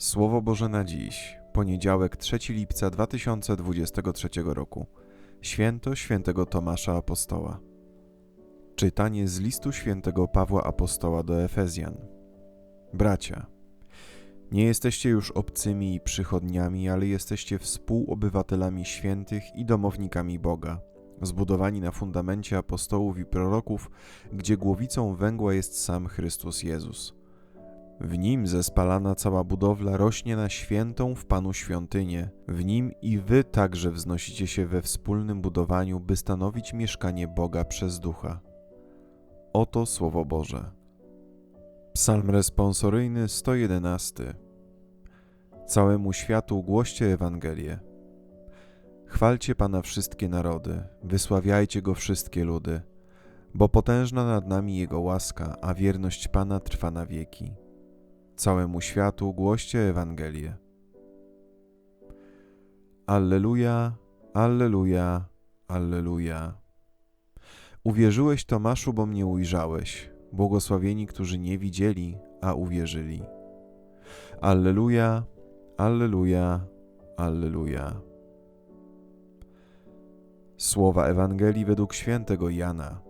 Słowo Boże na dziś, poniedziałek 3 lipca 2023 roku. Święto świętego Tomasza Apostoła. Czytanie z listu świętego Pawła Apostoła do Efezjan. Bracia, nie jesteście już obcymi i przychodniami, ale jesteście współobywatelami świętych i domownikami Boga, zbudowani na fundamencie apostołów i proroków, gdzie głowicą węgła jest sam Chrystus Jezus. W nim zespalana cała budowla rośnie na świętą w Panu świątynię. W nim i wy także wznosicie się we wspólnym budowaniu, by stanowić mieszkanie Boga przez ducha. Oto Słowo Boże. Psalm responsoryjny 111. Całemu światu głoście Ewangelię. Chwalcie Pana wszystkie narody, wysławiajcie Go wszystkie ludy, bo potężna nad nami Jego łaska, a wierność Pana trwa na wieki. Całemu światu głoście Ewangelię. Alleluja, Alleluja, Alleluja. Uwierzyłeś Tomaszu, bo mnie ujrzałeś. Błogosławieni, którzy nie widzieli, a uwierzyli. Alleluja, Alleluja, Alleluja. Słowa Ewangelii według świętego Jana.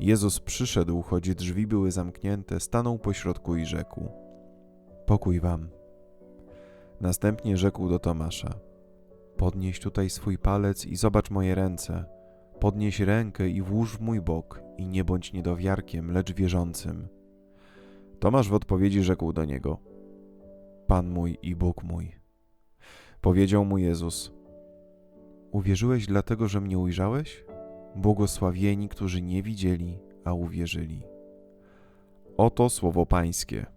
Jezus przyszedł, choć drzwi były zamknięte, stanął pośrodku i rzekł: Pokój wam. Następnie rzekł do Tomasza: Podnieś tutaj swój palec i zobacz moje ręce. Podnieś rękę i włóż w mój bok, i nie bądź niedowiarkiem, lecz wierzącym. Tomasz w odpowiedzi rzekł do niego: Pan mój i Bóg mój. Powiedział mu Jezus: Uwierzyłeś dlatego, że mnie ujrzałeś? Błogosławieni, którzy nie widzieli, a uwierzyli. Oto słowo Pańskie.